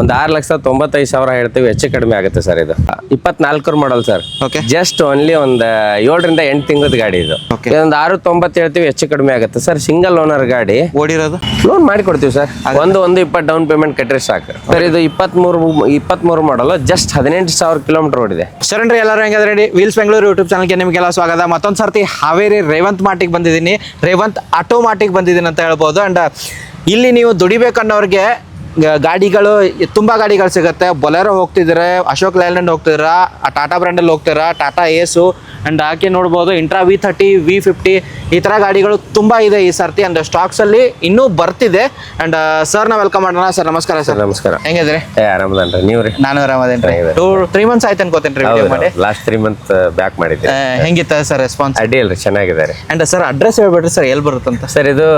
ಒಂದ್ ಆರ್ ಲಕ್ಷ ತೊಂಬತ್ತೈದು ಸಾವಿರ ಹೇಳ್ತೀವಿ ಹೆಚ್ಚು ಕಡಿಮೆ ಆಗುತ್ತೆ ಸರ್ ಇದು. ಇಪ್ಪತ್ನಾಲ್ಕರ model sir. Okay just only ಒಂದ್ ಏಳರಿಂದ ಎಂಟು ತಿಂಗಳದ ಗಾಡಿ ಇದು. ಒಂದ್ ಆರು ತೊಂಬತ್ತು ಹೇಳ್ತೀವಿ ಹೆಚ್ಚು ಕಡಿಮೆ ಆಗುತ್ತೆ ಸರ್. ಸಿಂಗಲ್ ಓನರ್ ಗಾಡಿ. ಓಡಿರೋದು? ಲೋನ್ ಮಾಡಿ ಕೊಡ್ತೀವಿ ಸರ್ ಒಂದು ಒಂದು ಇಪ್ಪತ್ತು ಡೌನ್ ಪೇಮೆಂಟ್ ಕಟ್ಟರೆ ಸಾಕು. ಸರ್ ಇದು ಇಪ್ಪತ್ಮೂರು ಇಪ್ಪತ್ಮೂರು ಮಾಡಲು ಜಸ್ಟ್ ಹದಿನೆಂಟು ಸಾವಿರ ಕಿಲೋಮೀಟರ್ ಓಡಿದೆ. ಸರಣ್ರಿ ಎಲ್ಲರೂ ಹೆಂಗಂದ್ರೆ ರೆಡಿ ವೀಲ್ಸ್ ಬೆಂಗಳೂರು ಯೂಟ್ಯೂಬ್ ಚಾನಲ್ಗೆ ನಿಮಗೆಲ್ಲ ಸ್ವಾಗತ. ಮತ್ತೊಂದು ಸರ್ತಿ ಹಾವೇರಿ ರೇವಂತ್ ಮಾಟಿಗೆ ಬಂದಿದ್ದೀನಿ. ರೇವಂತ್ ಆಟೋಮ್ಯಾಟಿಕ್ ಬಂದಿದ್ದೀನಿ ಅಂತ ಹೇಳ್ಬೋದು. ಅಂಡ್ ಇಲ್ಲಿ ನೀವು ದುಡಿಬೇಕನ್ನೋರಿಗೆ ಗಾಡಿಗಳು ತುಂಬ ಗಾಡಿಗಳು ಸಿಗುತ್ತೆ. ಬೊಲೆರೋ ಹೋಗ್ತಿದ್ರೆ ಅಶೋಕ್ ಲೈಲ್ಯಾಂಡ್ ಹೋಗ್ತಿದ್ದೀರಾ ಟಾಟಾ ಬ್ರ್ಯಾಂಡಲ್ಲಿ ಹೋಗ್ತೀರಾ ಟಾಟಾ ಏಸು ಆ್ಯಂಡ್ ಹಾಕಿ ನೋಡ್ಬೋದು intra V thirty V fifty ಈ ಥರ ಗಾಡಿಗಳು ತುಂಬ ಇದೆ ಈ ಸರ್ತಿ. ಆ್ಯಂಡ್ ಸ್ಟಾಕ್ಸಲ್ಲಿ ಇನ್ನೂ ಬರ್ತಿದೆ. ಆ್ಯಂಡ್ ಸರ್ನ ವೆಲ್ಕಮ್ ಮಾಡೋಣ. ಸರ್ ನಮಸ್ಕಾರ ಸರ್. ನಮಸ್ಕಾರ. ಹೆಂಗಿದ್ರಿ ಏ ಆರಾಮದನ್ರಿ ನೀವು ರೀ ನಾನು ಆರಾಮದೇನ್ರಿ. ಟೂ ತ್ರೀ ಮಂತ್ಸ್ ಆಯ್ತು ಅನ್ಕೋತೇನೆ ರೀ ಮಾಡಿ. ಲಾಸ್ಟ್ ತ್ರೀ ಮಂತ್ ಬ್ಯಾಕ್ ಮಾಡಿದ್ದೆ ಹೆಂಗಿತ್ತು ಸರ್ ರೆಸ್ಪಾನ್ಸ್ ಅಡ್ಡಿ ಚೆನ್ನಾಗಿದೆ ಚೆನ್ನಾಗಿದ್ದಾರೆ. ಅಂಡ್ ಸರ್ ಅಡ್ರೆಸ್ ಹೇಳ್ಬೇಡ್ರಿ ಸರ್ ಎಲ್ಲಿ ಬರುತ್ತಂತ? ಸರ್ ಇದು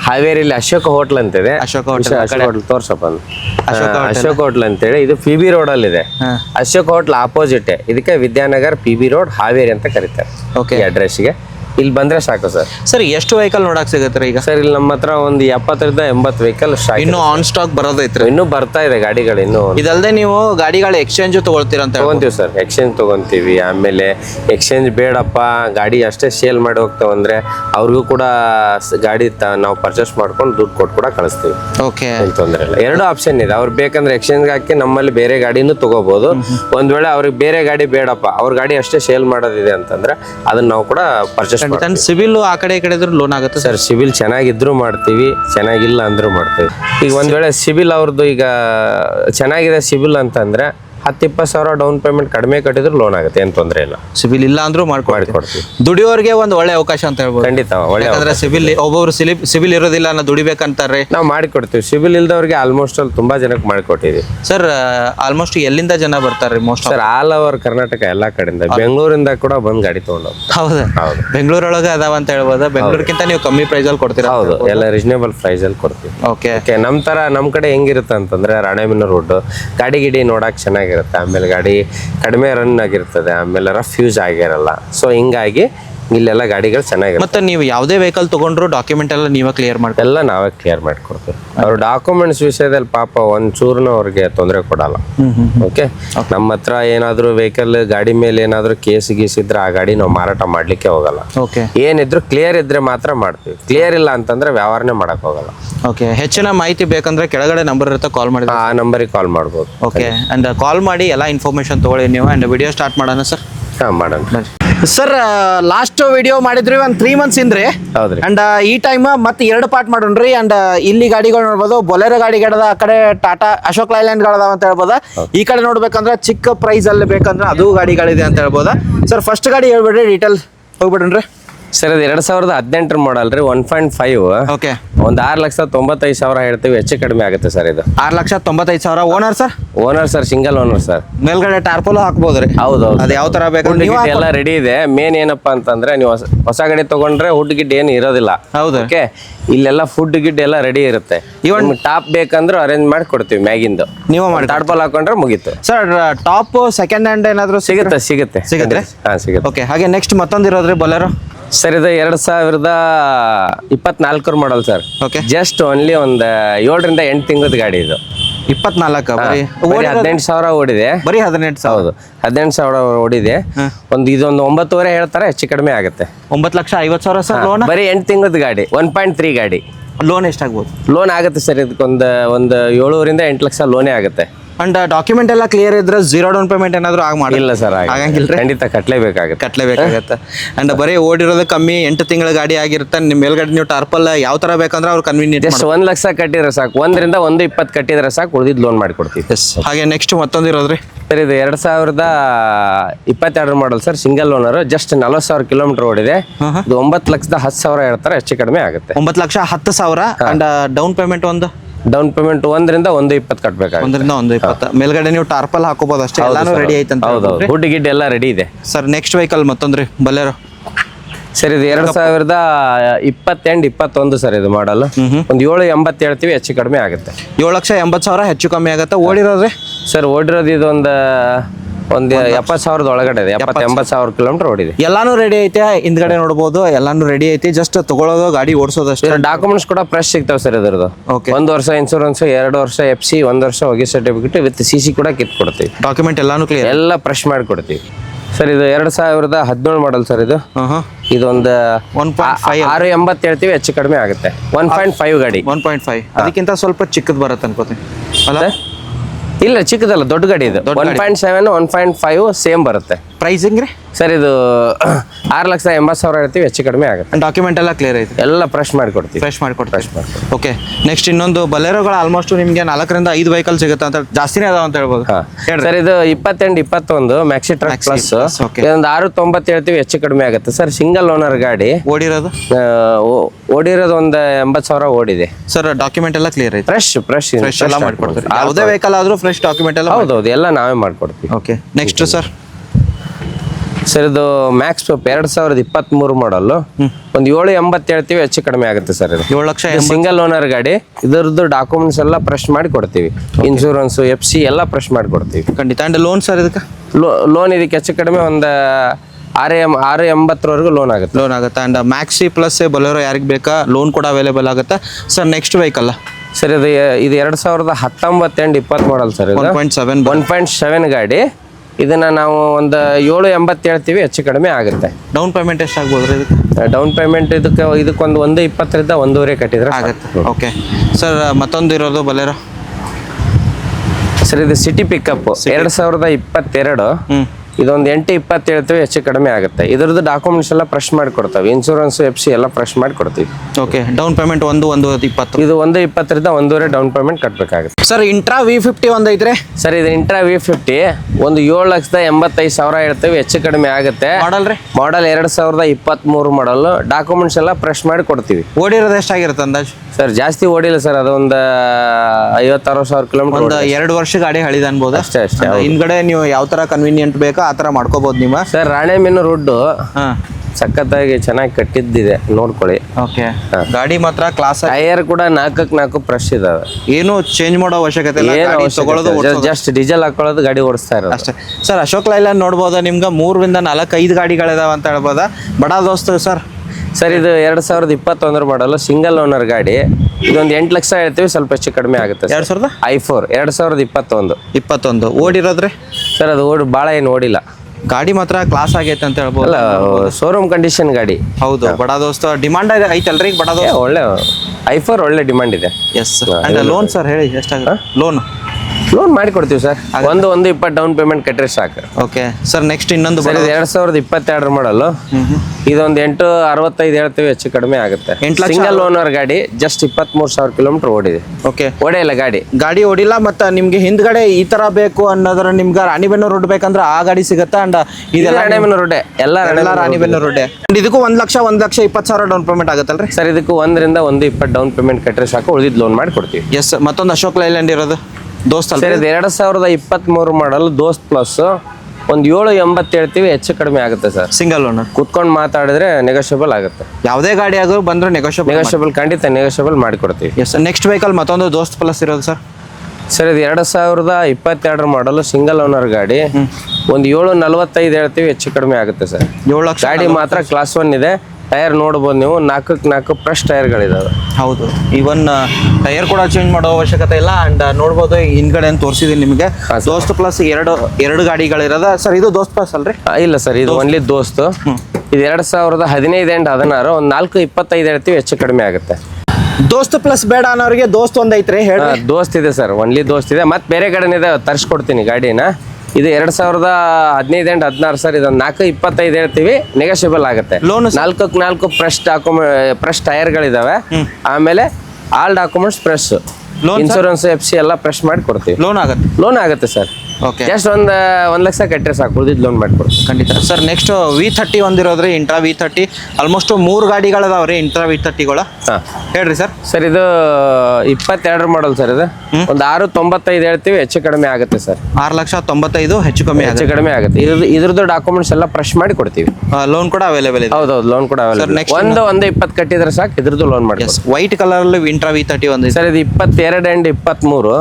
ಹಾವೇರಿಲಿ ಅಶೋಕ ಹೋಟ್ಲ್ ಅಂತ ಇದೆ ಹೋಟೆಲ್ ಅಶೋಕ ಹೋಟ್ಲ್. ತೋರ್ಸಪ್ಪ ಒಂದು. ಅಶೋಕ ಆ, ಅಂತ ಹೇಳಿ ಅಂತೇಳಿ ಇದು ಪಿ ಬಿ ರೋಡ್ ಅಲ್ಲಿ ಇದೆ ಹಾ. ಅಶೋಕ ಹೋಟ್ಲ್ ಆಪೋಸಿಟ್ ಇದಕ್ಕೆ Vidyanagar P B road Haveri ಅಂತ ಕರೀತಾರೆ. ಓಕೆ ಈ ಅಡ್ರೆಸ್ಗೆ ಇಲ್ಲಿ ಬಂದ್ರೆ ಸಾಕು ಸರ್. ಸರ್ ಎಷ್ಟು ವೆಹಿಕಲ್ ನೋಡಕ್ ಸಿಗುತ್ತೆ ಈಗ? ಸರ್ ಇಲ್ಲಿ ನಮ್ಮ ಹತ್ರ ಒಂದು ಎಪ್ಪತ್ತರಿಂದ ಎಂಬತ್ ವೆಹಿಕಲ್ ಇನ್ನು ಆನ್ ಸ್ಟಾಕ್ ಬರೋದೈತ್ರಿ ಇನ್ನೂ ಬರ್ತಾ ಇದೆ ಗಾಡಿಗಳು ಇನ್ನು. ಇದಲ್ದೆ ನೀವು ಗಾಡಿಗಳ ಎಕ್ಸ್ಚೇಂಜ್ ತಗೊಳ್ತೀರ ಅಂತ ಹೇಳ್ಬೋದು. ತಗೊಂತೀವಿ ಸರ್ ಎಕ್ಸ್ಚೇಂಜ್ ತಗೊಂತೀವಿ. ಆಮೇಲೆ ಎಕ್ಸ್ಚೇಂಜ್ ಬೇಡಪ್ಪ ಗಾಡಿ ಅಷ್ಟೇ ಸೇಲ್ ಮಾಡಿ ಹೋಗ್ತಾವ ಅಂದ್ರೆ ಅವ್ರಿಗೂ ಕೂಡ ಸ್- ಗಾಡಿ ತ ನಾವು ಪರ್ಚೇಸ್ ಮಾಡ್ಕೊಂಡು ದುಡ್ಡು ಕೊಟ್ಟು ಕೂಡ ಕಳಿಸ್ತೀವಿ. ಓಕೆ ಏನ್ ತೊಂದರೆ ಇಲ್ಲ. ಎರಡು ಆಪ್ಷನ್ ಇದೆ. ಅವ್ರು ಬೇಕಂದ್ರೆ ಎಕ್ಸ್ಚೇಂಜ್ ಹಾಕಿ ನಮ್ಮಲ್ಲಿ ಬೇರೆ ಗಾಡಿನೂ ತಗೋಬಹುದು ಒಂದ್ ವೇಳೆ ಅವ್ರಿಗೆ ಬೇರೆ ಗಾಡಿ ಬೇಡಪ್ಪ ಅವ್ರ ಗಾಡಿ ಅಷ್ಟೇ ಸೇಲ್ ಮಾಡೋದಿದೆ ಅಂತಂದ್ರೆ ಅದನ್ನ ನಾವು ಕೂಡ ಪರ್ಚೇಸ್ ತನ್ನ ಸಿವಿಲ್ ಆ ಕಡೆ ಈ ಕಡೆ ಇದ್ರೂ ಲೋನ್ ಆಗುತ್ತೆ? ಸರ್ ಸಿವಿಲ್ ಚೆನ್ನಾಗಿದ್ರು ಮಾಡ್ತೀವಿ ಚೆನ್ನಾಗಿಲ್ಲ ಅಂದ್ರೂ ಮಾಡ್ತೀವಿ. ಈಗ ಒಂದ್ ವೇಳೆ ಸಿವಿಲ್ ಅವ್ರದ್ದು ಈಗ ಚೆನ್ನಾಗಿದೆ ಸಿವಿಲ್ ಅಂತಂದ್ರೆ ಹತ್ತು ಇಪ್ಪತ್ತು ಸಾವಿರ ಡೌನ್ ಪೇಮೆಂಟ್ ಕಡಿಮೆ ಕಟ್ಟಿದ್ರು ಲೋನ್ ಆಗುತ್ತೆ ಏನು ತೊಂದರೆ ಇಲ್ಲ. ಸಿಬಿಲ್ ಇಲ್ಲ ಅಂದ್ರೂ ಮಾಡ್ಕೊಡ್ತೀವಿ. ದುಡಿಯೋರಿಗೆ ಒಂದು ಒಳ್ಳೆ ಅವಕಾಶ ಅಂತ ಹೇಳ್ಬೋದು. ಖಂಡಿತ ಒಳ್ಳೆ ಯಾಕಂದ್ರೆ ಸಿವಿಲ್ ಒಬ್ಬೊಬ್ರು ಸಿಲಿ ಸಿವಿಲ್ ಇರೋದಿಲ್ಲ ನಾ ದುಡಿಬೇಕಂತಾರೆ. ನಾವು ಮಾಡಿಕೊಡ್ತೀವಿ. ಸಿಬಿಲ್ ಇಲ್ದವ್ರಿಗೆ ಆಲ್ಮೋಸ್ಟ್ ಅಲ್ಲಿ ತುಂಬಾ ಜನಕ್ಕೆ ಮಾಡಿಕೊಟ್ಟಿದ್ದೀವಿ. ಸರ್ ಆಲ್ಮೋಸ್ಟ್ ಎಲ್ಲಿಂದ ಜನ ಬರ್ತಾರೆ most sir all over Karnataka ಎಲ್ಲ ಕಡೆಯಿಂದ. ಬೆಂಗಳೂರಿಂದ ಕೂಡ ಬಂದು ಗಾಡಿ ತೊಗೊಂಡು ಹೌದಾ? ಹೌದು. ಬೆಂಗಳೂರೊಳಗೆ ಅದಾವ ಅಂತ ಹೇಳ್ಬೋದು ಬೆಂಗಳೂರಿಗಿಂತ ನೀವು ಕಮ್ಮಿ ಪ್ರೈಸಲ್ಲಿ ಕೊಡ್ತೀರಾ ಹೌದು. ಎಲ್ಲ ರೀಸನೇಬಲ್ ಪ್ರೈಸ್ ಅಲ್ಲಿ ಕೊಡ್ತೀವಿ. ಓಕೆ ಓಕೆ ನಮ್ಮ ತರ ನಮ್ಮ ಕಡೆ ಹೆಂಗಿರುತ್ತೆ ಅಂತಂದ್ರೆ ರಾಣೆಬೆನ್ನೂರು ರೋಡ್ ಗಾಡಿ ಗಿಡಿ ನೋಡಕ್ ಚೆನ್ನಾಗಿರುತ್ತೆ. ಆಮೇಲೆ ಗಾಡಿ ಕಡಿಮೆ ರನ್ ಆಗಿರ್ತದೆ. ಆಮೇಲೆ ರಫ್ ಯೂಸ್ ಆಗಿರಲ್ಲ. ಸೊ ಹಿಂಗಾಗಿ ಇಲ್ಲೆಲ್ಲ ಗಾಡಿಗಳು ಚೆನ್ನಾಗಿ ಮತ್ತೆ ನೀವು ಯಾವುದೇ ವೆಹಿಕಲ್ ತಗೊಂಡ್ರು ಡಾಕ್ಯುಮೆಂಟ್ ಎಲ್ಲ ನೀವೇ ಕ್ಲಿಯರ್ ಮಾಡ್ತೀವಿ ಎಲ್ಲ ನಾವೇ ಕ್ಲಿಯರ್ ಮಾಡ್ಕೊಡ್ತೀವಿ. ಅವ್ರ ಡಾಕ್ಯುಮೆಂಟ್ಸ್ ವಿಷಯದಲ್ಲಿ ಪಾಪ ಒಂದ್ ಚೂರ್ನ ಅವ್ರಿಗೆ ತೊಂದರೆ ಕೊಡಲ್ಲ. ಓಕೆ ನಮ್ಮ ಹತ್ರ ಏನಾದ್ರು ವೆಹಿಕಲ್ ಗಾಡಿ ಮೇಲೆ ಏನಾದರೂ ಕೇಸ್ ಗೀಸ್ ಇದ್ರೆ ಆ ಗಾಡಿ ನಾವು ಮಾರಾಟ ಮಾಡ್ಲಿಕ್ಕೆ ಹೋಗಲ್ಲ. ಓಕೆ ಏನಿದ್ರು ಕ್ಲಿಯರ್ ಇದ್ರೆ ಮಾತ್ರ ಮಾಡ್ತೀವಿ. ಕ್ಲಿಯರ್ ಇಲ್ಲ ಅಂತಂದ್ರೆ ವ್ಯವಹಾರನೇ ಮಾಡಕ್ ಹೋಗಲ್ಲ. ಓಕೆ ಹೆಚ್ಚಿನ ಮಾಹಿತಿ ಬೇಕಂದ್ರೆ ಕೆಳಗಡೆ ನಂಬರ್ ಇರುತ್ತೆ ಕಾಲ್ ಮಾಡಿದ್ರೆ. ಆ ನಂಬರಿಗೆ ಕಾಲ್ ಮಾಡ್ಬೋದು. ಓಕೆ ಅಂಡ್ ಕಾಲ್ ಮಾಡಿ ಎಲ್ಲ ಇನ್ಫಾರ್ಮೇಶನ್ ತಗೊಳ್ಳಿ ನೀವು. ಅಂಡ್ ವಿಡಿಯೋ ಸ್ಟಾರ್ಟ್ ಮಾಡೋಣ ಸರ್ ಹಾಂ ಮಾಡೋಣ. ಸರ್ ಲಾಸ್ಟ್ ವಿಡಿಯೋ ಮಾಡಿದ್ರಿ ಒಂದು ತ್ರೀ ಮಂತ್ಸ್ ಇಂದ್ರಿ ಹೌದ್ರಿ. ಅಂಡ್ ಈ ಟೈಮ್ ಮತ್ತೆ ಎರಡು ಪಾರ್ಟ್ ಮಾಡೋಣ್ರಿ. ಅಂಡ್ ಇಲ್ಲಿ ಗಾಡಿಗಳು ನೋಡ್ಬೋದು ಬೊಲೆರೋ ಗಾಡಿಗಳದ ಆ ಕಡೆ ಟಾಟಾ ಅಶೋಕ್ ಲೈಲ್ಯಾಂಡ್ ಗಳದಾವ ಅಂತ ಹೇಳ್ಬೋದು. ಈ ಕಡೆ ನೋಡ್ಬೇಕಂದ್ರೆ ಚಿಕ್ಕ ಪ್ರೈಸ್ ಅಲ್ಲಿ ಬೇಕಂದ್ರೆ ಅದು ಗಾಡಿಗಳಿದೆ ಅಂತ ಹೇಳ್ಬೋದು. ಸರ್ ಫಸ್ಟ್ ಗಾಡಿ ಹೇಳ್ಬಿಡ್ರಿ ಡೀಟೇಲ್ ಹೋಗ್ಬಿಡ್ರಿ ಸರ್ ಅದು ಎರಡ್ ಸಾವಿರದ ಹದಿನೆಂಟರ ಮಾಡಲ್ ರೀ ಒನ್ ಪಾಯಿಂಟ್ ಫೈವ್ ಓಕೆ ಒಂದ್ ಆರ್ ಲಕ್ಷ ತೊಂಬತ್ತೈದು ಸಾವಿರ ಹೇಳ್ತೀವಿ ಹೆಚ್ಚು ಕಡಿಮೆ ಆಗುತ್ತೆ ಸರ್ ಇದು. ಆರು ಲಕ್ಷ ತೊಂಬತ್ತೈದು ಸಾವಿರ. Owner sir owner sir single owner sir ಮೇಲ್ಗಡೆ ಟಾರ್ಪೋಲು ಹಾಕ್ಬೋದ್ರಿ ಹೌದೌದು ಅದು ಯಾವ ತರ ಬೇಕು? ಹುಡ್ ಗಿಡ್ ಎಲ್ಲ ರೆಡಿ ಇದೆ. ಮೇನ್ ಏನಪ್ಪಾ ಅಂತಂದ್ರೆ ನೀವು ಹೊಸ- ಹೊಸ ಗಾಡಿ ತಗೊಂಡ್ರೆ ಹುಡ್ ಗಿಡ್ ಏನು ಇರೋದಿಲ್ಲ. ಹೌದು. ಓಕೆ ಇಲ್ಲೆಲ್ಲ ಫುಡ್ ಗಿಡ್ ಎಲ್ಲ ರೆಡಿ ಇರುತ್ತೆ. ಇವನ್ ಟಾಪ್ ಬೇಕಂದ್ರೆ ಅರೇಂಜ್ ಮಾಡಿ ಕೊಡ್ತೀವಿ ಮ್ಯಾಗಿಂದು. ನೀವು ಮಾಡಿ ತಾಡ್ಪಾಲ್ ಹಾಕೊಂಡ್ರೆ ಮುಗೀತು. ಸರ್ ಟಾಪ್ ಸೆಕೆಂಡ್ ಹ್ಯಾಂಡ್ ಏನಾದ್ರು ಸಿಗುತ್ತೆ ಸಿಗುತ್ತೆ. ಸಿಗುತ್ತೆ? ಹಾ ಸಿಗುತ್ತೆ. ಓಕೆ ಹಾಗೆ ನೆಕ್ಸ್ಟ್ ಮತ್ತೊಂದು ಇರೋದ್ರಿ ಬೊಲೆರೋ ಸರ್ ಇದು ಎರಡ್ ಸಾವಿರದ ಇಪ್ಪತ್ನಾಲ್ಕರ model sir okay just only ಒಂದ್ ಏಳರಿಂದ ಎಂಟು ತಿಂಗಳದ ಗಾಡಿ ಇದು. ಇಪ್ಪತ್ನಾಲ್ಕು ಬರೀ ಹದಿನೆಂಟು ಸಾವಿರ ಓಡಿದೆ. ಬರೀ ಹದಿನೆಂಟು ಸಾವಿರ. ಹೌದು ಹದಿನೆಂಟು ಸಾವಿರ ಓಡಿದೆ. ಒಂದು ಇದೊಂದು ಒಂಬತ್ತುವರೆ ಹೇಳ್ತಾರೆ ಹೆಚ್ಚು ಕಡಿಮೆ ಆಗುತ್ತೆ. ಒಂಬತ್ತು ಲಕ್ಷ ಐವತ್ತು ಸಾವಿರ ಸರ್ ಲೋನ್ ಬರೀ ಎಂಟು ತಿಂಗಳದ ಗಾಡಿ ಒನ್ ಪಾಯಿಂಟ್ ತ್ರೀ ಗಾಡಿ. ಲೋನ್ ಎಷ್ಟಾಗ್ಬೋದು? ಲೋನ್ ಆಗುತ್ತೆ ಸರ್ ಇದಕ್ಕೊಂದು ಒಂದು ಏಳುವರಿಂದ ಎಂಟು ಲಕ್ಷ ಲೋನೇ ಆಗುತ್ತೆ. ಅಂಡ್ ಡಾಕ್ಯುಮೆಂಟ್ ಎಲ್ಲ ಕ್ಲಿಯರ್ ಇದ್ರೆ ಜೀರೋ ಡೌನ್ ಪೇಮೆಂಟ್ ಏನಾದ್ರು ಆಗ ಮಾಡಿ ಇಲ್ಲ ಸರ್ ಆಗಂಗಿಲ್ಲ ಖಂಡಿತ ಕಟ್ಲೇಬೇಕಾಗುತ್ತೆ. ಕಟ್ಲೇಬೇಕಾಗತ್ತೆ. ಅಂಡ್ ಬರೀ ಓಡಿರೋದು ಕಮ್ಮಿ ಎಂಟು ತಿಂಗಳ ಗಾಡಿ ಆಗಿರುತ್ತೆ ನಿಮ್ಮ ಮೇಲ್ಗಡೆ ನೀವು ಟಾರ್ಪಲ್ ಯಾವ ತರ ಬೇಕಂದ್ರೆ ಅವ್ರು ಕನ್ವೀನಿಯಂಟ್ ಜಸ್ಟ್ ಒಂದ್ ಲಕ್ಷ ಕಟ್ಟಿದ್ರೆ ಸಾಕು. ಒಂದರಿಂದ ಒಂದು ಇಪ್ಪತ್ತು ಕಟ್ಟಿದ್ರೆ ಸಾಕು ಉಳಿದಿದ್ದು ಲೋನ್ ಮಾಡಿಕೊಡ್ತೀವಿ. ಹಾಗೆ ನೆಕ್ಸ್ಟ್ ಮತ್ತೊಂದು ಇರೋದ್ರಿ? ಸರ್ ಇದು ಎರಡ್ ಸಾವಿರದ ಇಪ್ಪತ್ತೆರಡು model sir single owner just ನಲ್ವತ್ತು ಸಾವಿರ ಕಿಲೋಮೀಟರ್ ಓಡಿದೆ. ಇದು ಒಂಬತ್ತು ಲಕ್ಷದ ಹತ್ತು ಸಾವಿರ ಹೇಳ್ತಾರೆ ಹೆಚ್ಚು ಕಡಿಮೆ ಆಗುತ್ತೆ. ಒಂಬತ್ತು ಲಕ್ಷ ಹತ್ತು ಸಾವಿರ ಅಂಡ್ ಡೌನ್ ಪೇಮೆಂಟ್ ಒಂದು? ಡೌನ್ ಪೇಮೆಂಟ್ ಒಂದರಿಂದ ಒಂದು ಇಪ್ಪತ್ತು ಕಟ್ಟಬೇಕಾಗುತ್ತೆ ಒಂದರಿಂದ ಒಂದು ಇಪ್ಪತ್ತು. ಮೇಲ್ಗಡೆ ನೀವು ಟಾರ್ಪಲ್ ಹಾಕೋಬಹುದು ಅಷ್ಟೇ ಎಲ್ಲಾನು ರೆಡಿ ಐತಂತ ಹೌದು ಹುಡ್ ಗಿಡ್ ಎಲ್ಲ ರೆಡಿ ಇದೆ. ಸರ್ ನೆಕ್ಸ್ಟ್ ವೆಹಿಕಲ್ ಮತ್ತೊಂದ್ರಿ ಬಲೇರೋ ಸರ್ ಇದು ಎರಡು ಸಾವಿರದ ಇಪ್ಪತ್ತೆಂಟು ಇಪ್ಪತ್ತೊಂದು ಸರ್ ಇದು ಮಾಡಲ್ ಒಂದು ಏಳು ಎಂಬತ್ತು ಹೇಳ್ತೀವಿ ಹೆಚ್ಚು ಕಡಿಮೆ ಆಗುತ್ತೆ. ಏಳು ಲಕ್ಷ ಎಂಬತ್ತು ಸಾವಿರ ಹೆಚ್ಚು ಕಮ್ಮಿ ಆಗುತ್ತೆ. ಓಡಿರೋದ್ರಿ ಸರ್ ಓಡಿರೋದು ಇದೊಂದು ಒಂದು ಎಪ್ಪತ್ತು ಸಾವಿರದ ಒಳಗಡೆ ಇದೆ. ಎಪ್ಪತ್ತು ಎಂಬತ್ತು ಸಾವಿರ ಕಿಲೋಮೀಟರ್ ಓಡಿದೆ. ಎಲ್ಲಾನು ರೆಡಿ ಐತೆ ಹಿಂದ್ಗಡೆ ನೋಡಬಹುದು ಎಲ್ಲಾನು ರೆಡಿ ಐತಿ ಜಸ್ಟ್ ತಗೊಳೋದು ಗಾಡಿ ಓಡಿಸೋದಷ್ಟೇ. ಡಾಕ್ಯುಮೆಂಟ್ಸ್ ಕೂಡ ಫ್ರೆಶ್ ಸಿಗ್ತಾವೆ ಸರ್ ಇದ್ರದ್ದು. ಓಕೆ ಒಂದು ವರ್ಷ ಇನ್ಶೂರೆನ್ಸ್ ಎರಡು ವರ್ಷ ಎಫ್ ಸಿ ಒಂದು ವರ್ಷ ಹೊಗೆ ಸರ್ಟಿಫಿಕೇಟ್ ವಿತ್ ಸಿ ಸಿ ಕೂಡ ಕಿತ್ ಕೊಡ್ತೀವಿ. ಡಾಕ್ಯುಮೆಂಟ್ ಎಲ್ಲಾನು ಕ್ಲಿಯರ್ ಎಲ್ಲ ಫ್ರೆಶ್ ಮಾಡಿ ಕೊಡ್ತೀವಿ. ಸರ್ ಇದು ಎರಡು ಸಾವಿರದ ಹದಿನೇಳು ಮಾಡಲ್ ಸರ್ ಇದು. ಇದೊಂದು ಒನ್ ಪಾಯಿಂಟ್ ಫೈವ್ ಆರು ಎಂಬತ್ತು ಹೇಳ್ತೀವಿ ಹೆಚ್ಚು ಕಡಿಮೆ ಆಗುತ್ತೆ. ಒನ್ ಪಾಯಿಂಟ್ ಫೈವ್ ಗಾಡಿ. ಒನ್ ಪಾಯಿಂಟ್ ಫೈವ್ ಅದಕ್ಕಿಂತ ಸ್ವಲ್ಪ ಚಿಕ್ಕದು ಬರುತ್ತೆ ಅನ್ಕೋತೀನಿ. ಅಲ್ಲ? ಇಲ್ಲ ಚಿಕ್ಕದಲ್ಲ ದೊಡ್ಡ ಗಾಡಿ ಇದು. One point seven one point five same ಬರುತ್ತೆ. ಪ್ರೈಸಿಂಗ್ ರೀ ಸರ್ ಇದು ಆರು ಲಕ್ಷ ಎಂಬತ್ತು ಸಾವಿರ ಇರ್ತೀವಿ ಹೆಚ್ಚು ಕಡಿಮೆ ಆಗುತ್ತೆ. ಡಾಕ್ಯುಮೆಂಟ್ ಎಲ್ಲ ಕ್ಲಿಯರ್ ಐತೆ? ಎಲ್ಲ ಫ್ರೆಶ್ ಮಾಡಿ ಕೊಡ್ತೀವಿ. ಫ್ರೆಶ್ ಮಾಡಿಕೊಡ್ತಾರೆ ಓಕೆ ನೆಕ್ಸ್ಟ್ ಇನ್ನೊಂದು ಬಲೇರೋಗಳು ಆಲ್ಮೋಸ್ಟ್ ನಿಮಗೆ ನಾಲ್ಕರಿಂದ ಐದು ವೆಹಿಕಲ್ ಸಿಗುತ್ತೆ ಅಂತ ಜಾಸ್ತಿನೇ ಅದಾವ ಅಂತ ಹೇಳ್ಬೋದು. ಸರ್ ಇದು ಇಪ್ಪತ್ತೆಂಟು ಇಪ್ಪತ್ತೊಂದು ಮ್ಯಾಕ್ಸಿ ಟ್ರಕ್ ಪ್ಲಸ್. ಇದೊಂದು ಆರು ತೊಂಬತ್ತು ಹೇಳ್ತೀವಿ ಹೆಚ್ಚು ಕಡಿಮೆ ಆಗುತ್ತೆ. ಸರ್ ಸಿಂಗಲ್ ಓನರ್ ಗಾಡಿ. ಓಡಿರೋದು? ಓಡಿರೋದು ಒಂದು ಎಂಬತ್ತು ಸಾವಿರ ಓಡಿದೆ. ಸರ್ ಡಾಕ್ಯುಮೆಂಟ್ ಎಲ್ಲ ಕ್ಲಿಯರ್ ಐತೆ? ಫ್ರೆಶ್ ಫ್ರೆಶ್ ಫ್ರೆಶ್ ಎಲ್ಲ ಮಾಡಿಕೊಡ್ತೀವಿ ಯಾವುದೇ ವೆಹಿಕಲ್ ಆದರೂ ಫ್ರೆಶ್ ಡಾಕ್ಯುಮೆಂಟ್ ಎಲ್ಲ ಹೌದೌದು ಎಲ್ಲ ನಾವೇ ಮಾಡ್ಕೊಡ್ತೀವಿ. ಓಕೆ ನೆಕ್ಸ್ಟ್ ಸರ್ ಸರ್ ಇದು ಮ್ಯಾಕ್ಸ್ ಎರಡು ಸಾವಿರದ ಇಪ್ಪತ್ತ್ಮೂರು ಮಾಡಲ್ಲು ಒಂದು ಏಳು ಎಂಬತ್ತು ಹೇಳ್ತೀವಿ ಹೆಚ್ಚು ಕಡಿಮೆ ಆಗುತ್ತೆ ಸರ್ ಇದು. ಏಳು ಲಕ್ಷ ಸಿಂಗಲ್ ಓನರ್ ಗಾಡಿ. ಇದರದ್ದು ಡಾಕ್ಯುಮೆಂಟ್ಸ್ ಎಲ್ಲ ಫ್ರೆಶ್ ಮಾಡಿ ಕೊಡ್ತೀವಿ. ಇನ್ಶೂರೆನ್ಸ್ ಎಫ್ ಸಿ ಎಲ್ಲ ಫ್ರೆಶ್ ಮಾಡಿ ಕೊಡ್ತೀವಿ. ಖಂಡಿತ. ಅಂಡ್ ಲೋನ್ ಸರ್ ಇದಕ್ಕೆ? ಲೋನ್ ಇದಕ್ಕೆ ಹೆಚ್ಚು ಕಡಿಮೆ ಒಂದು ಆರು ಎಂ ಆರು ಎಂಬತ್ತರವರೆಗೂ ಲೋನ್ ಆಗುತ್ತೆ. ಲೋನ್ ಆಗುತ್ತೆ. ಆ್ಯಂಡ್ ಮ್ಯಾಕ್ಸಿ ಪ್ಲಸ್ ಬೊಲೆರೋ ಯಾರಿಗೆ ಬೇಕಾ? ಲೋನ್ ಕೂಡ ಅವೈಲೇಬಲ್ ಆಗುತ್ತೆ. ಸರ್ ನೆಕ್ಸ್ಟ್ ವೆಹಿಕಲ್ ಸರ್ ಇದು ಇದು ಎರಡು ಸಾವಿರದ ಹತ್ತೊಂಬತ್ತೆಂಟು ಇಪ್ಪತ್ತು model sir one point seven one point seven ಗಾಡಿ. ಇದನ್ನ ನಾವು ಒಂದು ಏಳು ಎಂಬತ್ತು ಹೇಳ್ತೀವಿ ಹೆಚ್ಚು ಕಡಿಮೆ ಆಗುತ್ತೆ. ಡೌನ್ ಪೇಮೆಂಟ್ ಎಷ್ಟು ಆಗ್ಬೋದು ರೀ ಇದಕ್ಕೆ ಡೌನ್ ಪೇಮೆಂಟ್ ಇದಕ್ಕೆ ಇದಕ್ಕೊಂದು ಒಂದು ಇಪ್ಪತ್ತರಿಂದ ಒಂದೂವರೆ ಕಟ್ಟಿದ್ರೆ. ಆಗುತ್ತೆ. ಓಕೆ ಸರ್ ಮತ್ತೊಂದು ಇರೋದು ಬಲೇರೋ ಸರ್ ಇದು ಸಿಟಿ ಪಿಕಪ್ ಎರಡು ಸಾವಿರದ ಇಪ್ಪತ್ತೆರಡು. ಹ್ಞೂ ಇದೊಂದು ಎಂಟು ಇಪ್ಪತ್ತು ಹೇಳ್ತೀವಿ ಹೆಚ್ಚು ಕಡಿಮೆ ಆಗುತ್ತೆ. ಇದ್ರದ್ದು ಡಾಕ್ಯುಮೆಂಟ್ಸ್ ಎಲ್ಲ ಫ್ರೆಶ್ ಮಾಡಿ ಕೊಡ್ತೇವೆ. ಇನ್ಶೂರೆನ್ಸ್ ಎಫ್ ಸಿ ಎಲ್ಲ ಫ್ರೆಶ್ ಮಾಡಿ ಕೊಡ್ತೀವಿ. ಓಕೆ ಡೌನ್ ಪೇಮೆಂಟ್ ಒಂದು ಒಂದು ಇಪ್ಪತ್ತು. ಇದು ಒಂದು ಇಪ್ಪತ್ತರಿಂದ ಒಂದೂವರೆ ಡೌನ್ ಪೇಮೆಂಟ್ ಕಟ್ಟಬೇಕಾಗುತ್ತೆ ಸರ್ ಇಂಟ್ರಾ ವಿ ಫಿಫ್ಟಿ ಒಂದು ಐತ್ರಿ ಸರ್ ಇದು ಇಂಟ್ರಾ ವಿ ಫಿಫ್ಟಿ ಒಂದು ಏಳು ಲಕ್ಷದ ಎಂಬತ್ತೈದು ಸಾವಿರ ಹೇಳ್ತೀವಿ ಹೆಚ್ಚು ಕಡಿಮೆ ಆಗುತ್ತೆ. ಮಾಡಲ್ ರೀ? ಮಾಡಲ್ ಎರಡು ಸಾವಿರದ ಇಪ್ಪತ್ತ್ಮೂರು ಮಾಡಲ್ ಡಾಕ್ಯುಮೆಂಟ್ಸ್ ಎಲ್ಲ ಫ್ರೆಶ್ ಮಾಡಿ ಕೊಡ್ತೀವಿ. ಓಡಿರೋದು ಎಷ್ಟಾಗಿರುತ್ತೆ ಅಂದಾಜು? ಸರ್ ಜಾಸ್ತಿ ಓಡಿಲ್ಲ ಸರ್ ಅದೊಂದು ಐವತ್ತಾರು ಸಾವಿರ ಒಂದು ಕಿಲೋಮೀಟರ್ ಎರಡು ವರ್ಷ ಗಾಡಿ ಹಳಿದ ಅನ್ಬೋದು? ಅಷ್ಟೇ ಅಷ್ಟೇ ಹಿಂದ್ಗಡೆ ನೀವು ಯಾವ ತರ ಕನ್ವೀನಿಯಂಟ್ ಬೇಕೋ ಆ ತರ ಮಾಡ್ಕೋಬಹುದು ನಿಮ್ಮ ಸರ್ ರಾಣೆ ಮೀನು ರೋಡ್ ಸಖತ್ತಾಗಿ ಚೆನ್ನಾಗಿ ಕಟ್ಟಿದ್ದಿದೆ ನೋಡ್ಕೊಳ್ಳಿ. ಓಕೆ. ಗಾಡಿ ಮಾತ್ರ ಕ್ಲಾಸ್ ಟೈರ್ ಕೂಡ ನಾಲ್ಕಕ್ಕೆ ನಾಲ್ಕು ಫ್ರೆಶ್ ಇದಾವೆ. ಏನು ಚೇಂಜ್ ಮಾಡೋ ಅವಶ್ಯಕತೆ ಇಲ್ಲ ಗಾಡಿ ತಗೊಳ್ಳೋದು ಜಸ್ಟ್ ಡೀಸೆಲ್ ಹಾಕೊಳ್ಳೋದು ಗಾಡಿ ಓಡಿಸ್ತಾ ಇರೋದು. ಅಷ್ಟೇ. ಸರ್ ಅಶೋಕ್ ಲೈಲ ನೋಡ್ಬೋದು? ನಿಮ್ಗೆ ಮೂರರಿಂದ ನಾಲ್ಕು ಐದು ಗಾಡಿಗಳಿದಾವ ಅಂತ ಹೇಳ್ಬೋದಾ? ಬಡ ದೋಸ್ತು ಸರ್ ಸರ್ ಇದು ಎರಡು ಸಾವಿರದ ಇಪ್ಪತ್ತೊಂದರ ಮಾಡಲು ಸಿಂಗಲ್ ಓನರ್ ಗಾಡಿ. ಇದೊಂದು ಎಂಟು ಲಕ್ಷ ಹೇಳ್ತೀವಿ ಸ್ವಲ್ಪ ಹೆಚ್ಚು ಕಡಿಮೆ ಆಗುತ್ತೆ ಎರಡು ಸಾವಿರದ? ಐ ಫೋರ್ ಎರಡು ಸಾವಿರದ ಇಪ್ಪತ್ತೊಂದು. ಇಪ್ಪತ್ತೊಂದು. ಓಡಿರೋದ್ರೆ? ಸರ್ ಅದು ಓಡಿ ಭಾಳ ಏನು ಓಡಿಲ್ಲ. ಗಾಡಿ ಮಾತ್ರ ಕ್ಲಾಸ್ ಆಗೈತೆ ಅಂತ ಹೇಳ್ಬೋದು. ಅಲ್ಲ ಶೋರೂಮ್ ಕಂಡೀಷನ್ ಗಾಡಿ. ಹೌದು. ಬಡ ದೋಸ್ತ ಡಿಮಾಂಡ್ ಐತಲ್ರಿ ಬಡ ದೋಸ್ತ? ಒಳ್ಳೆ ಐ ಫೋರ್ ಒಳ್ಳೆ ಡಿಮಾಂಡ್ ಇದೆ. ಎಸ್ ಲೋನ್ ಸರ್ ಹೇಳಿ ಎಷ್ಟಾಗ ಲೋನ್ ಲೋನ್ ಮಾಡಿ ಕೊಡ್ತೀವಿ ಸರ್ ಒಂದು ಒಂದು ಇಪ್ಪತ್ತು ಡೌನ್ ಪೇಮೆಂಟ್ ಕಟ್ಟ್ರೆ ಸಾಕು. ಓಕೆ ಸರ್ ನೆಕ್ಸ್ಟ್ ಇನ್ನೊಂದು ಸರ್ ಇದು ಎರಡು ಸಾವಿರದ ಇಪ್ಪತ್ತೆರಡರ ಮಾಡಲು ಇದೊಂದು ಎಂಟು ಅರವತ್ತೈದು ಹೇಳ್ತೀವಿ ಹೆಚ್ಚು ಕಡಿಮೆ ಆಗುತ್ತೆ. ಎಂಟು ಲಕ್ಷ ಸಿಂಗಲ್ ಓನರ್ ಗಾಡಿ ಜಸ್ಟ್ ಇಪ್ಪತ್ತ್ಮೂರು ಸಾವಿರ ಕಿಲೋಮೀಟರ್ ಓಡಿದೆ. ಓಕೆ ಓಡೇ ಇಲ್ಲ ಗಾಡಿ? ಗಾಡಿ ಓಡಿಲ್ಲ ಮತ್ತು ನಿಮ್ಗೆ ಹಿಂದ್ಗಡೆ ಈ ತರ ಬೇಕು ಅನ್ನೋದ್ರ ನಿಮ್ಗೆ ರಾಣಿಬೆನ್ನೂರು ರೋಡ್ ಬೇಕಂದ್ರೆ ಆ ಗಾಡಿ ಸಿಗುತ್ತೆ? ಅಂಡ್ ಇದು ಇದೆಲ್ಲ ರಾಣಿಬೆನ್ನೂರು ರೋಡೆ ಎಲ್ಲ ಎಲ್ಲ ರಾಣಿಬೆನ್ನೂರು ರೋಡ್ ಇದಕ್ಕೂ ಒಂದು ಲಕ್ಷ ಒಂದು ಲಕ್ಷ ಇಪ್ಪತ್ತು ಸಾವಿರ ಡೌನ್ ಪೇಮೆಂಟ್ ಆಗುತ್ತಲ್ರಿ? ಸರ್ ಇದಕ್ಕೂ ಒಂದರಿಂದ ಒಂದು ಇಪ್ಪತ್ತು ಡೌನ್ ಪೇಮೆಂಟ್ ಕಟ್ಟರೆ ಸಾಕು ಉಳಿದಿದ್ದು ಲೋನ್ ಮಾಡಿ ಕೊಡ್ತೀವಿ ಎಸ್ ಮತ್ತೊಂದು ಅಶೋಕ್ ಲೈಲ್ಯಾಂಡ್ ಇರೋದು. ದೋಸ್ತ್ ಸರ್ ಇದು ಎರಡು ಸಾವಿರದ ಇಪ್ಪತ್ತ್ಮೂರು ಮಾಡಲ್ ದೋಸ್ತ್ ಪ್ಲಸ್ ಒಂದು ಏಳು ಎಂಬತ್ತು ಹೇಳ್ತೀವಿ ಹೆಚ್ಚು ಕಡಿಮೆ ಆಗುತ್ತೆ ಸರ್. ಸಿಂಗಲ್ ಓನರ್ ಕುತ್ಕೊಂಡು ಮಾತಾಡಿದ್ರೆ ನೆಗೋಷಿಯಬಲ್ ಆಗುತ್ತೆ. ಯಾವುದೇ ಗಾಡಿ ಆದರೂ ಬಂದ್ರೆ ನೆಗೋಷಿಯಬಲ್ ನೆಗೋಷಿಯಬಲ್ ಖಂಡಿತ ನೆಗೋಷಿಯಬಲ್ ಮಾಡಿಕೊಡ್ತೀವಿ. ಎಸ್ ನೆಕ್ಸ್ಟ್ ವೆಹಿಕಲ್ ಮತ್ತೊಂದು ದೋಸ್ತ್ ಪ್ಲಸ್ ಇರೋದು ಸರ್ ಸರ್ ಇದು ಎರಡು ಸಾವಿರದ ಇಪ್ಪತ್ತೆರಡರ ಮಾಡಲು ಸಿಂಗಲ್ ಓನರ್ ಗಾಡಿ. ಒಂದು ಏಳು ನಲವತ್ತೈದು ಹೇಳ್ತೀವಿ ಹೆಚ್ಚು ಕಡಿಮೆ ಆಗುತ್ತೆ ಸರ್ ಏಳು ಲಕ್ಷ ಗಾಡಿ ಮಾತ್ರ ಕ್ಲಾಸ್ ಒನ್ ಇದೆ. ಟೈರ್ ನೋಡ್ಬೋದು ನೀವು ನಾಲ್ಕಕ್ಕೆ ನಾಲ್ಕು ಫ್ರೆಶ್ ಟೈರ್ಗಳಿದಾವೆ. ಹೌದು. ಈವನ್ ಟೈರ್ ಕೂಡ ಚೇಂಜ್ ಮಾಡೋ ಅವಶ್ಯಕತೆ ಇಲ್ಲ. ಅಂಡ್ ನೋಡ್ಬೋದು ಹಿಂದ್ಗಡೆ ಅಂತ ತೋರಿಸಿದೀನಿ ನಿಮಗೆ. ದೋಸ್ತ್ ಪ್ಲಸ್ ಎರಡು ಎರಡು ಗಾಡಿಗಳಿರೋದ. ಸರ್ ಇದು ದೋಸ್ತ್ ಪ್ಲಸ್ ಅಲ್ರಿ? ಇಲ್ಲ ಸರ್ ಇದು ಒನ್ಲಿ ದೋಸ್ತ್. ಇದು ಎರಡು ಸಾವಿರದ ಹದಿನೈದು ಎಂಟು ಹದಿನಾರು. ಒಂದು ನಾಲ್ಕು ಇಪ್ಪತ್ತೈದು ಹೇಳ್ತೀವಿ ಹೆಚ್ಚು ಕಡಿಮೆ ಆಗುತ್ತೆ. ದೋಸ್ತ್ ಪ್ಲಸ್ ಬೇಡ ಅನ್ನೋರಿಗೆ ದೋಸ್ತ್ ಒಂದೈತ್ರಿ ಹೇಳ ದೋಸ್ತ್ ಇದೆ ಸರ್ ಒನ್ಲಿ ದೋಸ್ತ್ ಇದೆ. ಮತ್ತೆ ಬೇರೆ ಕಡೆನಿದೆ ತರಿಸ್ಕೊಡ್ತೀನಿ ಗಾಡಿನ. ಇದು ಎರಡ್ ಸಾವಿರದ ಹದಿನೈದು ಎಂಟು ಹದಿನಾರು ಸರ್ ಇದೊಂದು ನಾಲ್ಕು ಇಪ್ಪತ್ತೈದು ಹೇಳ್ತೀವಿ ನೆಗೋಷಿಯಬಲ್ ಆಗುತ್ತೆ. ಲೋನ್ ನಾಲ್ಕಕ್ಕೆ ನಾಲ್ಕು ಫ್ರೆಶ್ ಡಾಕ್ಯುಮೆಂಟ್ ಫ್ರೆಶ್ ಟೈರ್ಗಳಿದಾವೆ ಆಮೇಲೆ all documents fresh Loan? Insurance F C ಎಲ್ಲ ಫ್ರೆಶ್ ಮಾಡಿ ಕೊಡ್ತೀವಿ. ಲೋನ್ ಆಗುತ್ತೆ. ಲೋನ್ ಆಗುತ್ತೆ ಸರ್. ಓಕೆ ಜಸ್ಟ್ ಒಂದು ಒಂದು ಲಕ್ಷ ಕಟ್ಟರೆ ಸಾಕು ಉಳಿದಿದ್ದು ಲೋನ್ ಮಾಡಿಕೊಡ್ತೀವಿ ಖಂಡಿತ. ಸರ್ ನೆಕ್ಸ್ಟ್ ವಿ ಥರ್ಟಿ ಒಂದಿರೋದ್ರಿ ಇಂಟ್ರಾ ವಿ ಥರ್ಟಿ ಆಲ್ಮೋಸ್ಟ್ ಮೂರು ಗಾಡಿಗಳದಾವ್ರಿ ಇಂಟ್ರಾ ವಿ ಥರ್ಟಿಗಳ ಹಾಂ. ಹೇಳ್ರಿ ಸರ್ ಸರ್ ಇದು ಇಪ್ಪತ್ತೆರಡರ ಮಾಡಲ್ ಸರ್ ಇದು. ಒಂದು ಆರು ತೊಂಬತ್ತೈದು ಹೇಳ್ತೀವಿ ಹೆಚ್ಚು ಕಡಿಮೆ ಆಗುತ್ತೆ ಸರ್ ಆರು ಲಕ್ಷ ತೊಂಬತ್ತೈದು ಹೆಚ್ಚು ಕಮ್ಮಿ ಹೆಚ್ಚು ಕಡಿಮೆ ಆಗುತ್ತೆ. ಇದ್ರದ್ದು ಇದ್ರದ್ದು ಡಾಕ್ಯುಮೆಂಟ್ಸ್ ಎಲ್ಲ ಫ್ರೆಶ್ ಮಾಡಿ ಕೊಡ್ತೀವಿ. ಲೋನ್ ಕೂಡ ಅವೈಲೇಬಲ್ ಇದೆ. ಹೌದೌದು ಲೋನ್ ಕೂಡ ಅವೈಲೇಬಲ್ ಒಂದು ಒಂದು ಇಪ್ಪತ್ತು ಕಟ್ಟಿದ್ರೆ ಸಾಕು ಇದ್ರದ್ದು ಲೋನ್ ಮಾಡಿ white colour Intra V thirty ಒಂದು ಸರ್ ಇದು ಇಪ್ಪತ್ತೆರಡು ಆ್ಯಂಡ್ ಇಪ್ಪತ್ತ್ಮೂರು.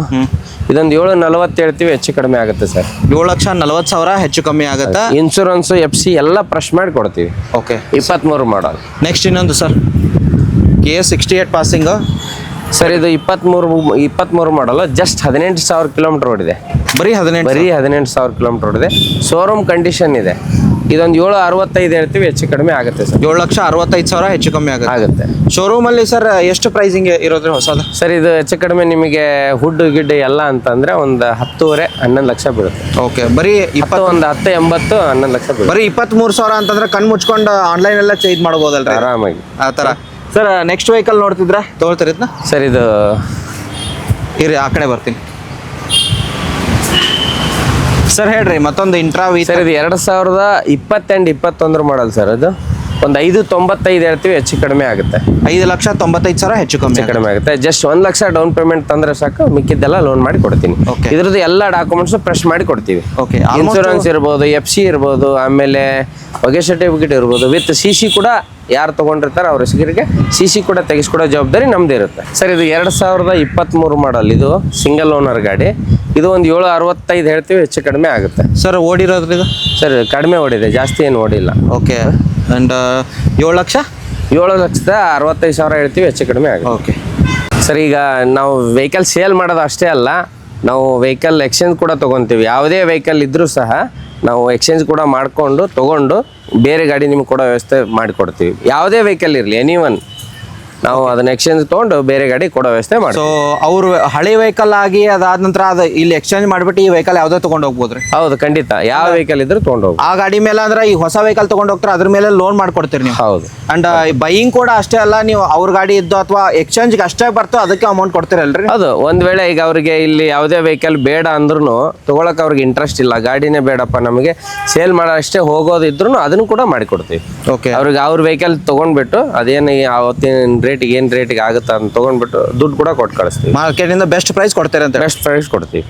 ಇದೊಂದು ಏಳು ನಲವತ್ತು ಹೇಳ್ತೀವಿ ಹೆಚ್ಚು ಕಡಿಮೆ ಆಗುತ್ತೆ ಸರ್. ಏಳು ಲಕ್ಷ ನಲವತ್ತು ಸಾವಿರ ಹೆಚ್ಚು ಕಮ್ಮಿ ಆಗುತ್ತಾ. ಇನ್ಶೂರೆನ್ಸ್ ಎಫ್ ಸಿ ಎಲ್ಲ ಪ್ರಶ್ ಮಾಡಿ ಕೊಡ್ತೀವಿ. ಓಕೆ ಇಪ್ಪತ್ತ್ಮೂರು ಮಾಡಲ್ ನೆಕ್ಸ್ಟ್ ಇನ್ನೊಂದು sir. K S sixty eight passing sir ಇದು ಇಪ್ಪತ್ತ್ಮೂರು ಇಪ್ಪತ್ತ್ಮೂರು ಮಾಡಲ್ಲ ಜಸ್ಟ್ ಹದಿನೆಂಟು ಸಾವಿರ ಕಿಲೋಮೀಟರ್ ಓಡಿದೆ. ಬರೀ ಹದಿನೆಂಟು ಬರೀ ಹದಿನೆಂಟು ಸಾವಿರ ಕಿಲೋಮೀಟರ್ ಓಡಿದೆ. ಶೋರೂಮ್ ಕಂಡೀಷನ್ ಇದೆ. ಇದೊಂದು ಏಳು ಅರವತ್ತೈದು ಹೇಳ್ತೀವಿ ಹೆಚ್ಚು ಕಡಿಮೆ ಆಗುತ್ತೆ ಸರ್. ಏಳು ಲಕ್ಷ ಅರವತ್ತೈದು ಸಾವಿರ ಹೆಚ್ಚು ಕಮ್ಮಿ ಆಗುತ್ತೆ. ಆಗುತ್ತೆ. ಶೋರೂಮಲ್ಲಿ ಸರ್ ಎಷ್ಟು ಪ್ರೈಸಿಂಗ್ ಇರೋದ್ರೆ ಹೊಸದು? ಸರ್ ಇದು ಹೆಚ್ಚು ಕಡಿಮೆ ನಿಮಗೆ ಹುಡ್ ಗಿಡ್ ಎಲ್ಲ ಅಂತಂದ್ರೆ ಒಂದು ಹತ್ತುವರೆ ಹನ್ನೊಂದು ಲಕ್ಷ ಬೀಳುತ್ತೆ. ಓಕೆ ಬರೀ ಇಪ್ಪತ್ತು ಒಂದು ಹತ್ತು ಎಂಬತ್ತು ಹನ್ನೊಂದು ಲಕ್ಷ ಬೀಳುತ್ತೆ. ಬರೀ ಇಪ್ಪತ್ತ್ಮೂರು ಸಾವಿರ ಅಂತಂದ್ರೆ ಕಣ್ಣು ಮುಚ್ಕೊಂಡು ಆನ್ಲೈನ್ ಎಲ್ಲ ಚೇಂಜ್ ಮಾಡ್ಬೋದಲ್ರಿ? ಆರಾಮಾಗಿ. ಆ ಥರ ಸರ್ ನೆಕ್ಸ್ಟ್ ವೆಹಿಕಲ್ ನೋಡ್ತಿದ್ರೆ? ತೊಗೊಳ್ತೀರಿ ಸರ್ ಇದು ಇರಿ ಆ ಕಡೆ ಬರ್ತೀನಿ. ಸರ್ ಹೇಳ್ರಿ ಮತ್ತೊಂದು ಇಂಟ್ರಾ ವಿ ಸರ್ ಇದು ಎರಡು ಸಾವಿರದ ಇಪ್ಪತ್ತೆಂಟು ಇಪ್ಪತ್ತೊಂದರ ಮಾಡಲ್ ಸರ್ ಅದು ಒಂದು ಐದು ತೊಂಬತ್ತೈದು ಹೇಳ್ತೀವಿ ಹೆಚ್ಚು ಕಡಿಮೆ ಆಗುತ್ತೆ. ಐದು ಲಕ್ಷ ತೊಂಬತ್ತೈದು ಸಾವಿರ ಹೆಚ್ಚು ಕಮ್ಮಿ ಕಡಿಮೆ ಆಗುತ್ತೆ. ಜಸ್ಟ್ ಒಂದು ಲಕ್ಷ ಡೌನ್ ಪೇಮೆಂಟ್ ತಂದ್ರೆ ಸಾಕು ಮಿಕ್ಕಿದ್ದೆಲ್ಲ ಲೋನ್ ಮಾಡಿ ಕೊಡ್ತೀನಿ. ಓಕೆ ಇದ್ರದ್ದು ಎಲ್ಲ ಡಾಕ್ಯುಮೆಂಟ್ಸ್ ಫ್ರೆಶ್ ಮಾಡಿ ಕೊಡ್ತೀವಿ. ಓಕೆ ಇನ್ಶೂರೆನ್ಸ್ ಇರ್ಬೋದು ಎಫ್ ಸಿ ಇರ್ಬೋದು ಆಮೇಲೆ ಹೊಗೆ ಸರ್ಟಿಫಿಕೇಟ್ ಇರ್ಬೋದು. ವಿತ್ ಸಿ ಸಿ ಕೂಡ ಯಾರು ತೊಗೊಂಡಿರ್ತಾರೆ ಅವ್ರ ಹೆಸರಿಗೆ ಸಿ ಸಿ ಕೂಡ ತೆಗೆಸ್ಕೊಡೋ ಜವಾಬ್ದಾರಿ ನಮ್ದು ಇರುತ್ತೆ ಸರ್ ಇದು ಎರಡು ಸಾವಿರದ ಇಪ್ಪತ್ತ್ಮೂರು ಮಾಡಲ್ ಇದು ಸಿಂಗಲ್ ಓನರ್ ಗಾಡಿ. ಇದು ಒಂದು ಏಳು ಅರವತ್ತೈದು ಹೇಳ್ತೀವಿ ಹೆಚ್ಚು ಕಡಿಮೆ ಆಗುತ್ತೆ. ಸರ್ ಓಡಿರೋದ್ರಿಂದ? ಸರ್ ಕಡಿಮೆ ಓಡಿದೆ ಜಾಸ್ತಿ ಏನು ಓಡಿಲ್ಲ. ಓಕೆ. ಆ್ಯಂಡ್ ಏಳು ಲಕ್ಷ? ಏಳು ಲಕ್ಷದ ಅರವತ್ತೈದು ಸಾವಿರ ಹೇಳ್ತೀವಿ ಹೆಚ್ಚು ಕಡಿಮೆ ಆಗುತ್ತೆ. ಓಕೆ. ಸರ್ ಈಗ ನಾವು ವೆಹಿಕಲ್ ಸೇಲ್ ಮಾಡೋದು ಅಷ್ಟೇ ಅಲ್ಲ ನಾವು ವೆಹಿಕಲ್ ಎಕ್ಸ್ಚೇಂಜ್ ಕೂಡ ತೊಗೊತೀವಿ. ಯಾವುದೇ ವೆಹಿಕಲ್ ಇದ್ದರೂ ಸಹ ನಾವು ಎಕ್ಸ್ಚೇಂಜ್ ಕೂಡ ಮಾಡಿಕೊಂಡು ತೊಗೊಂಡು ಬೇರೆ ಗಾಡಿ ನಿಮ್ಗೆ ಕೂಡ ವ್ಯವಸ್ಥೆ ಮಾಡಿಕೊಡ್ತೀವಿ. ಯಾವುದೇ ವೆಹಿಕಲ್ ಇರಲಿ ಎನಿ ಒನ್ ನಾವು ಅದನ್ನ ಎಕ್ಸ್ಚೇಂಜ್ ತೊಗೊಂಡು ಬೇರೆ ಗಾಡಿ ಕೊಡೋ ವ್ಯವಸ್ಥೆ ಸೊ ಅವರು ಅವ್ರು ಹಳೆ ವೆಹಿಕಲ್ ಆಗಿ ಅದಾದ ನಂತರ ಅದು ಇಲ್ಲಿ ಎಕ್ಸ್ಚೇಂಜ್ ಮಾಡ್ಬಿಟ್ಟು ಈ ವೆಹಿಕಲ್ ಯಾವುದೋ ತೊಗೊಂಡು ಹೋಗ್ಬೋದ್ರಿ? ಹೌದು ಖಂಡಿತ. ಯಾವ ವೆಹಿಕಲ್ ಇದ್ರೂ ತೊಗೊಂಡು ಹೋಗಿ ಆ ಗಾಡಿ ಮೇಲೆ ಅಂದ್ರೆ ಈ ಹೊಸ ವೆಹಿಕಲ್ ತೊಗೊಂಡು ಹೋಗ್ತಾರೆ ಅದ್ರ ಮೇಲೆ ಲೋನ್ ಮಾಡ್ಕೊಡ್ತೀರಿ ನೀವು. ಹೌದು. ಅಂಡ್ ಬೈಯಿಂಗ್ ಕೂಡ ಅಷ್ಟೇ ಅಲ್ಲ ನೀವು ಅವ್ರ ಗಾಡಿ ಇದ್ದು ಅಥವಾ ಎಕ್ಸ್ಚೇಂಜ್ಗೆ ಅಷ್ಟೇ ಬರ್ತೋ ಅದಕ್ಕೆ ಅಮೌಂಟ್ ಕೊಡ್ತೀರಲ್ರಿ? ಅದು ಒಂದ್ ವೇಳೆ ಈಗ ಅವ್ರಿಗೆ ಇಲ್ಲಿ ಯಾವುದೇ ವೆಹಿಕಲ್ ಬೇಡ ಅಂದ್ರೂ ತಗೊಳಕ್ ಅವ್ರಿಗೆ ಇಂಟ್ರೆಸ್ಟ್ ಇಲ್ಲ ಗಾಡಿನೇ ಬೇಡಪ್ಪ ನಮಗೆ ಸೇಲ್ ಮಾಡೋ ಅಷ್ಟೇ ಹೋಗೋದಿದ್ರು ಅದನ್ನು ಕೂಡ ಮಾಡಿಕೊಡ್ತೀವಿ. ಓಕೆ ಅವ್ರಿಗೆ ಅವ್ರ ವೆಹಿಕಲ್ ತಗೊಂಡ್ಬಿಟ್ಟು ಅದೇನು ಅವತ್ತಿನ ರೇಟಿಗೆ ಏನು ರೇಟಿಗೆ ಆಗುತ್ತಾ ಅಂತ ತೊಗೊಂಡ್ಬಿಟ್ಟು ದುಡ್ಡು ಕೂಡ ಕೊಟ್ಟು ಕಳಿಸ್ತೀವಿ. ಮಾರ್ಕೆಟಿಂದ ಬೆಸ್ಟ್ ಪ್ರೈಸ್ ಕೊಡ್ತಾರೆ ಅಂತ ಬೆಸ್ಟ್ ಪ್ರೈಸ್ ಕೊಡ್ತೀವಿ.